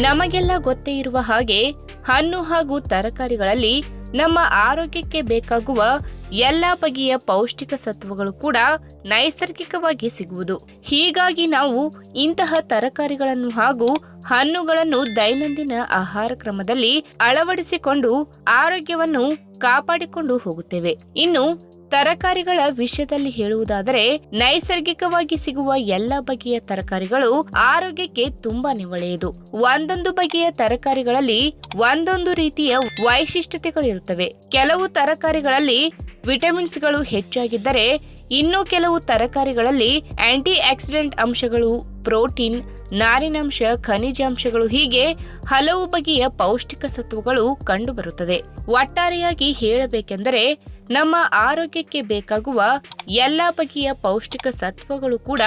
ನಮಗೆಲ್ಲ ಗೊತ್ತೇ ಇರುವ ಹಾಗೆ ಹಣ್ಣು ಹಾಗೂ ತರಕಾರಿಗಳಲ್ಲಿ ನಮ್ಮ ಆರೋಗ್ಯಕ್ಕೆ ಬೇಕಾಗುವ ಎಲ್ಲ ಬಗೆಯ ಪೌಷ್ಟಿಕ ಸತ್ವಗಳು ಕೂಡ ನೈಸರ್ಗಿಕವಾಗಿ ಸಿಗುವುದು. ಹೀಗಾಗಿ ನಾವು ಇಂತಹ ತರಕಾರಿಗಳನ್ನು ಹಾಗೂ ಹಣ್ಣುಗಳನ್ನು ದೈನಂದಿನ ಆಹಾರ ಕ್ರಮದಲ್ಲಿ ಅಳವಡಿಸಿಕೊಂಡು ಆರೋಗ್ಯವನ್ನು ಕಾಪಾಡಿಕೊಂಡು ಹೋಗುತ್ತೇವೆ. ಇನ್ನು ತರಕಾರಿಗಳ ವಿಷಯದಲ್ಲಿ ಹೇಳುವುದಾದರೆ, ನೈಸರ್ಗಿಕವಾಗಿ ಸಿಗುವ ಎಲ್ಲ ಬಗೆಯ ತರಕಾರಿಗಳು ಆರೋಗ್ಯಕ್ಕೆ ತುಂಬಾನೇ ಒಳ್ಳೆಯದು. ಒಂದೊಂದು ಬಗೆಯ ತರಕಾರಿಗಳಲ್ಲಿ ಒಂದೊಂದು ರೀತಿಯ ವೈಶಿಷ್ಟ್ಯತೆಗಳಿರುತ್ತವೆ. ಕೆಲವು ತರಕಾರಿಗಳಲ್ಲಿ ವಿಟಮಿನ್ಸ್ಗಳು ಹೆಚ್ಚಾಗಿದ್ದರೆ ಇನ್ನು ಕೆಲವು ತರಕಾರಿಗಳಲ್ಲಿ ಆಂಟಿ ಆಕ್ಸಿಡೆಂಟ್ ಅಂಶಗಳು, ಪ್ರೋಟೀನ್, ನಾರಿನಾಂಶ ಖನಿಜಾಂಶಗಳು ಹೀಗೆ ಹಲವು ಬಗೆಯ ಪೌಷ್ಟಿಕ ಸತ್ವಗಳು ಕಂಡುಬರುತ್ತದೆ. ಒಟ್ಟಾರೆಯಾಗಿ ಹೇಳಬೇಕೆಂದರೆ, ನಮ್ಮ ಆರೋಗ್ಯಕ್ಕೆ ಬೇಕಾಗುವ ಎಲ್ಲ ಬಗೆಯ ಪೌಷ್ಟಿಕ ಸತ್ವಗಳು ಕೂಡ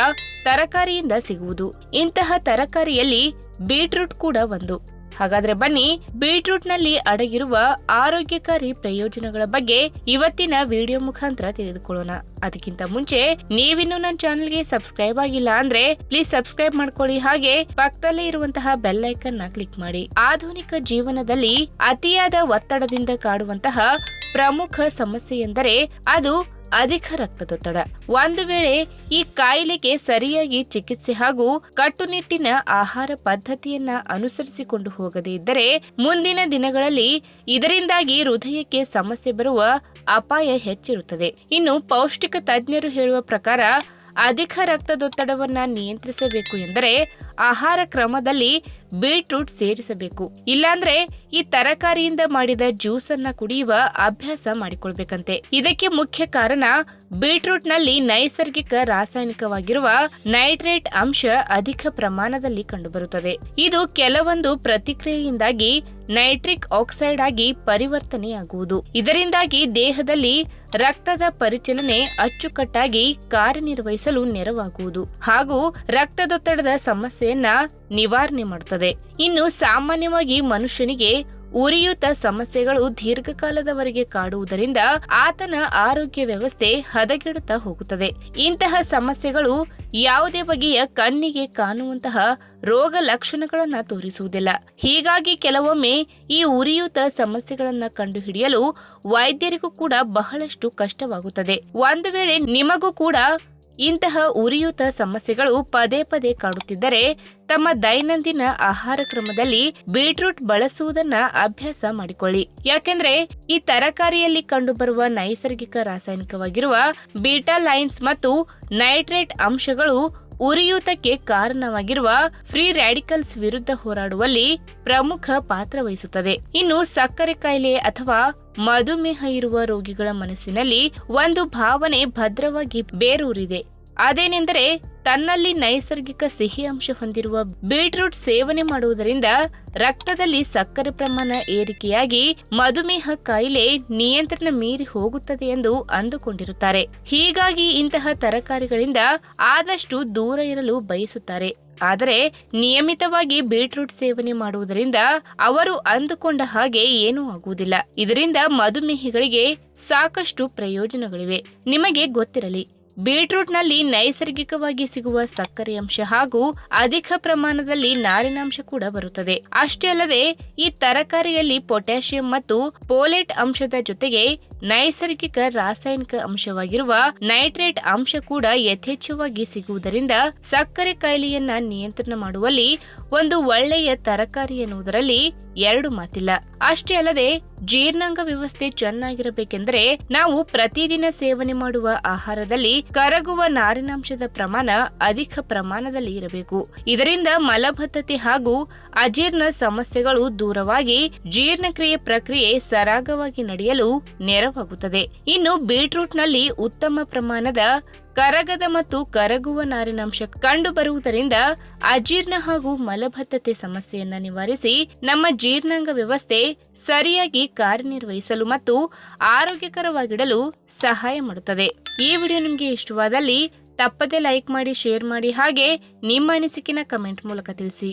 ತರಕಾರಿಯಿಂದ ಸಿಗುವುದು. ಇಂತಹ ತರಕಾರಿಯಲ್ಲಿ ಬೀಟ್ರೂಟ್ ಕೂಡ ಒಂದು. ಹಾಗಾದ್ರೆ ಬನ್ನಿ ಬೀಟ್ರೂಟ್ನಲ್ಲಿ ಅಡಗಿರುವ ಆರೋಗ್ಯಕಾರಿ ಪ್ರಯೋಜನಗಳ ಬಗ್ಗೆ ಇವತ್ತಿನ ವಿಡಿಯೋ ಮುಖಾಂತರ ತಿಳಿದುಕೊಳ್ಳೋಣ. ಅದಕ್ಕಿಂತ ಮುಂಚೆ, ನೀವಿನ್ನು ನನ್ನ ಚಾನೆಲ್ಗೆ ಸಬ್ಸ್ಕ್ರೈಬ್ ಆಗಿಲ್ಲ ಅಂದ್ರೆ ಪ್ಲೀಸ್ ಸಬ್ಸ್ಕ್ರೈಬ್ ಮಾಡ್ಕೊಳ್ಳಿ. ಹಾಗೆ ಪಕ್ಕದಲ್ಲೇ ಇರುವಂತಹ ಬೆಲ್ ಐಕನ್ನ ಕ್ಲಿಕ್ ಮಾಡಿ. ಆಧುನಿಕ ಜೀವನದಲ್ಲಿ ಅತಿಯಾದ ಒತ್ತಡದಿಂದ ಕಾಡುವಂತಹ ಪ್ರಮುಖ ಸಮಸ್ಯೆ ಎಂದರೆ ಅದು ಅಧಿಕ ರಕ್ತದೊತ್ತಡ ಒಂದು ವೇಳೆ ಈ ಕಾಯಿಲೆಗೆ ಸರಿಯಾಗಿ ಚಿಕಿತ್ಸೆ ಹಾಗೂ ಕಟ್ಟುನಿಟ್ಟಿನ ಆಹಾರ ಪದ್ಧತಿಯನ್ನ ಅನುಸರಿಸಿಕೊಂಡು ಹೋಗದೇ ಇದ್ದರೆ ಮುಂದಿನ ದಿನಗಳಲ್ಲಿ ಇದರಿಂದಾಗಿ ಹೃದಯಕ್ಕೆ ಸಮಸ್ಯೆ ಬರುವ ಅಪಾಯ ಹೆಚ್ಚಿರುತ್ತದೆ. ಇನ್ನು ಪೌಷ್ಟಿಕ ತಜ್ಞರು ಹೇಳುವ ಪ್ರಕಾರ ಅಧಿಕ ರಕ್ತದೊತ್ತಡವನ್ನು ನಿಯಂತ್ರಿಸಬೇಕು ಎಂದರೆ ಆಹಾರ ಕ್ರಮದಲ್ಲಿ ಬೀಟ್ರೂಟ್ ಸೇರಿಸಬೇಕು. ಇಲ್ಲಾಂದ್ರೆ ಈ ತರಕಾರಿಯಿಂದ ಮಾಡಿದ ಜ್ಯೂಸ್ ಅನ್ನ ಕುಡಿಯುವ ಅಭ್ಯಾಸ ಮಾಡಿಕೊಳ್ಬೇಕಂತೆ. ಇದಕ್ಕೆ ಮುಖ್ಯ ಕಾರಣ ಬೀಟ್ರೂಟ್ನಲ್ಲಿ ನೈಸರ್ಗಿಕ ರಾಸಾಯನಿಕವಾಗಿರುವ ನೈಟ್ರೇಟ್ ಅಂಶ ಅಧಿಕ ಪ್ರಮಾಣದಲ್ಲಿ ಕಂಡುಬರುತ್ತದೆ. ಇದು ಕೆಲವೊಂದು ಪ್ರತಿಕ್ರಿಯೆಯಿಂದಾಗಿ ನೈಟ್ರಿಕ್ ಆಕ್ಸೈಡ್ ಆಗಿ ಪರಿವರ್ತನೆಯಾಗುವುದು. ಇದರಿಂದಾಗಿ ದೇಹದಲ್ಲಿ ರಕ್ತದ ಪರಿಚಲನೆ ಅಚ್ಚುಕಟ್ಟಾಗಿ ಕಾರ್ಯನಿರ್ವಹಿಸಲು ನೆರವಾಗುವುದು. ಹಾಗೂ ರಕ್ತದೊತ್ತಡದ ಸಮಸ್ಯೆಯನ್ನ ನಿವಾರಣೆ ಮಾಡುತ್ತದೆ ಇನ್ನು ಸಾಮಾನ್ಯವಾಗಿ ಮನುಷ್ಯನಿಗೆ ಉರಿಯೂತ ಸಮಸ್ಯೆಗಳು ದೀರ್ಘಕಾಲದವರೆಗೆ ಕಾಡುವುದರಿಂದ ಆತನ ಆರೋಗ್ಯ ವ್ಯವಸ್ಥೆ ಹದಗೆಡುತ್ತಾ ಹೋಗುತ್ತದೆ. ಇಂತಹ ಸಮಸ್ಯೆಗಳು ಯಾವುದೇ ಬಗೆಯ ಕಣ್ಣಿಗೆ ಕಾಣುವಂತಹ ರೋಗ ಲಕ್ಷಣಗಳನ್ನ ತೋರಿಸುವುದಿಲ್ಲ. ಹೀಗಾಗಿ ಕೆಲವೊಮ್ಮೆ ಈ ಉರಿಯೂತ ಸಮಸ್ಯೆಗಳನ್ನ ಕಂಡುಹಿಡಿಯಲು ವೈದ್ಯರಿಗೂ ಕೂಡ ಬಹಳಷ್ಟು ಕಷ್ಟವಾಗುತ್ತದೆ. ಒಂದು ವೇಳೆ ನಿಮಗೂ ಕೂಡ ಇಂತಹ ಉರಿಯೂತ ಸಮಸ್ಯೆಗಳು ಪದೇ ಪದೇ ಕಾಡುತ್ತಿದ್ದರೆ ತಮ್ಮ ದೈನಂದಿನ ಆಹಾರ ಕ್ರಮದಲ್ಲಿ ಬೀಟ್ರೂಟ್ ಬಳಸುವುದನ್ನ ಅಭ್ಯಾಸ ಮಾಡಿಕೊಳ್ಳಿ. ಯಾಕೆಂದ್ರೆ ಈ ತರಕಾರಿಯಲ್ಲಿ ಕಂಡುಬರುವ ನೈಸರ್ಗಿಕ ರಾಸಾಯನಿಕವಾಗಿರುವ ಬೀಟಾ ಲೈನ್ಸ್ ಮತ್ತು ನೈಟ್ರೇಟ್ ಅಂಶಗಳು ಉರಿಯೂತಕ್ಕೆ ಕಾರಣವಾಗಿರುವ ಫ್ರೀ ರ್ಯಾಡಿಕಲ್ಸ್ ವಿರುದ್ಧ ಹೋರಾಡುವಲ್ಲಿ ಪ್ರಮುಖ ಪಾತ್ರ ವಹಿಸುತ್ತದೆ. ಇನ್ನು ಸಕ್ಕರೆ ಕಾಯಿಲೆ ಅಥವಾ ಮಧುಮೇಹ ಇರುವ ರೋಗಿಗಳ ಮನಸ್ಸಿನಲ್ಲಿ ಒಂದು ಭಾವನೆ ಭದ್ರವಾಗಿ ಬೇರೂರಿದೆ. ಅದೇನೆಂದರೆ ತನ್ನಲ್ಲಿ ನೈಸರ್ಗಿಕ ಸಿಹಿ ಅಂಶ ಹೊಂದಿರುವ ಬೀಟ್ರೂಟ್ ಸೇವನೆ ಮಾಡುವುದರಿಂದ ರಕ್ತದಲ್ಲಿ ಸಕ್ಕರೆ ಪ್ರಮಾಣ ಏರಿಕೆಯಾಗಿ ಮಧುಮೇಹ ಕಾಯಿಲೆ ನಿಯಂತ್ರಣ ಮೀರಿ ಹೋಗುತ್ತದೆ ಎಂದು ಅಂದುಕೊಂಡಿರುತ್ತಾರೆ. ಹೀಗಾಗಿ ಇಂತಹ ತರಕಾರಿಗಳಿಂದ ಆದಷ್ಟು ದೂರ ಇರಲು ಬಯಸುತ್ತಾರೆ. ಆದರೆ ನಿಯಮಿತವಾಗಿ ಬೀಟ್ರೂಟ್ ಸೇವನೆ ಮಾಡುವುದರಿಂದ ಅವರು ಅಂದುಕೊಂಡ ಹಾಗೆ ಏನೂ ಆಗುವುದಿಲ್ಲ. ಇದರಿಂದ ಮಧುಮೇಹಿಗಳಿಗೆ ಸಾಕಷ್ಟು ಪ್ರಯೋಜನಗಳಿವೆ. ನಿಮಗೆ ಗೊತ್ತಿರಲಿ ಬೀಟ್ರೂಟ್ನಲ್ಲಿ ನೈಸರ್ಗಿಕವಾಗಿ ಸಿಗುವ ಸಕ್ಕರೆ ಅಂಶ ಹಾಗೂ ಅಧಿಕ ಪ್ರಮಾಣದಲ್ಲಿ ನಾರಿನಾಂಶ ಕೂಡ ಬರುತ್ತದೆ. ಅಷ್ಟೇ ಅಲ್ಲದೆ, ಈ ತರಕಾರಿಯಲ್ಲಿ ಪೊಟ್ಯಾಷಿಯಂ ಮತ್ತು ಪೋಲೆಟ್ ಅಂಶದ ಜೊತೆಗೆ ನೈಸರ್ಗಿಕ ರಾಸಾಯನಿಕ ಅಂಶವಾಗಿರುವ ನೈಟ್ರೇಟ್ ಅಂಶ ಕೂಡ ಯಥೇಚ್ಛವಾಗಿ ಸಿಗುವುದರಿಂದ ಸಕ್ಕರೆ ಕಾಯಿಲೆಯನ್ನ ನಿಯಂತ್ರಣ ಮಾಡುವಲ್ಲಿ ಒಂದು ಒಳ್ಳೆಯ ತರಕಾರಿ ಎನ್ನುವುದರಲ್ಲಿ ಎರಡು ಮಾತಿಲ್ಲ. ಅಷ್ಟೇ ಅಲ್ಲದೆ, ಜೀರ್ಣಾಂಗ ವ್ಯವಸ್ಥೆ ಚೆನ್ನಾಗಿರಬೇಕೆಂದರೆ ನಾವು ಪ್ರತಿದಿನ ಸೇವನೆ ಮಾಡುವ ಆಹಾರದಲ್ಲಿ ಕರಗುವ ನಾರಿನಾಂಶದ ಪ್ರಮಾಣ ಅಧಿಕ ಪ್ರಮಾಣದಲ್ಲಿ ಇರಬೇಕು. ಇದರಿಂದ ಮಲಬದ್ಧತೆ ಹಾಗೂ ಅಜೀರ್ಣ ಸಮಸ್ಯೆಗಳು ದೂರವಾಗಿ ಜೀರ್ಣಕ್ರಿಯೆ ಪ್ರಕ್ರಿಯೆ ಸರಾಗವಾಗಿ ನಡೆಯಲು ನೆರವಾಗುತ್ತದೆ. ಇನ್ನು ಬೀಟ್ರೂಟ್ನಲ್ಲಿ ಉತ್ತಮ ಪ್ರಮಾಣದ ಕರಗದ ಮತ್ತು ಕರಗುವ ನಾರಿನಾಂಶ ಕಂಡು ಬರುವುದರಿಂದ ಅಜೀರ್ಣ ಹಾಗೂ ಮಲಬದ್ಧತೆ ಸಮಸ್ಯೆಯನ್ನ ನಿವಾರಿಸಿ ನಮ್ಮ ಜೀರ್ಣಾಂಗ ವ್ಯವಸ್ಥೆ ಸರಿಯಾಗಿ ಕಾರ್ಯನಿರ್ವಹಿಸಲು ಮತ್ತು ಆರೋಗ್ಯಕರವಾಗಿಡಲು ಸಹಾಯ ಮಾಡುತ್ತದೆ. ಈ ವಿಡಿಯೋ ನಿಮಗೆ ಇಷ್ಟವಾದಲ್ಲಿ ತಪ್ಪದೆ ಲೈಕ್ ಮಾಡಿ, ಶೇರ್ ಮಾಡಿ ಹಾಗೆ ನಿಮ್ಮ ಅನಿಸಿಕೆನ ಕಮೆಂಟ್ ಮೂಲಕ ತಿಳಿಸಿ.